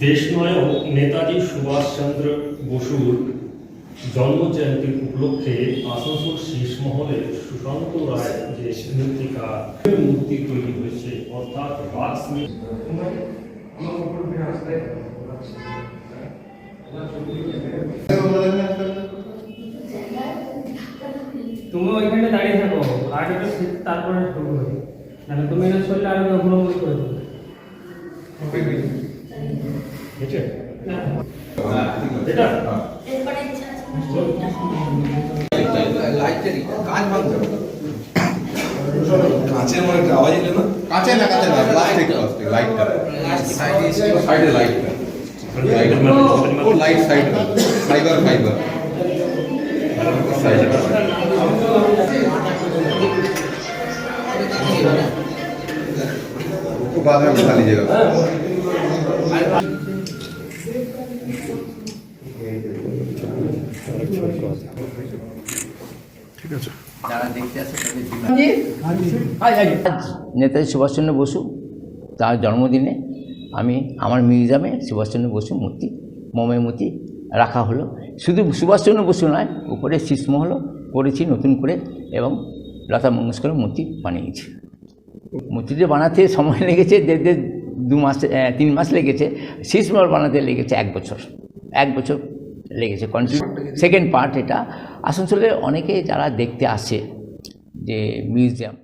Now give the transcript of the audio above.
দেশনায়ক নেতাজি সুভাষচন্দ্র বসুর জন্মজয়ন্তী উপলক্ষে আসানসোল শীর্ষমহলে সুশান্ত রায় যে মূর্তিকা মূর্তি তৈরি হয়েছে, অর্থাৎ তুমি ওইখানে দাঁড়িয়ে থাকো আর একটু শীত তারপরে শুরু করি মানে তুমি এটা চললে আরও ঘুরোঘুরি করে? দেবে ঠিক আছে এটা কাঁচের মনে একটা আওয়াজ এলো না? কাঁচে কাঁচে না প্লাস্টিক প্লাস্টিক লাইটটা সাইডে লাইটটা লাইট সাইড ফাইবার ফাইবার দেখতে আসে তাদের নেতাজি সুভাষচন্দ্র বসু, তার জন্মদিনে আমি আমার মিউজিয়ামে সুভাষচন্দ্র বসু মূর্তি, মোমের মূর্তি রাখা হলো। শুধু সুভাষচন্দ্র বসু নয়, উপরে শীষমহলও করেছি নতুন করে এবং লতা মঙ্গেশকরের মূর্তি বানিয়েছি। মূর্তিটি বানাতে সময় লেগেছে দেড় দেড় দু মাস তিন মাস লেগেছে। শীষমহল বানাতে লেগেছে এক বছর এক বছর লেগেছে। কন্টিনিউ সেকেন্ড পার্ট এটা। আসানসোলে অনেকে যারা দেখতে আসে যে মিউজিয়াম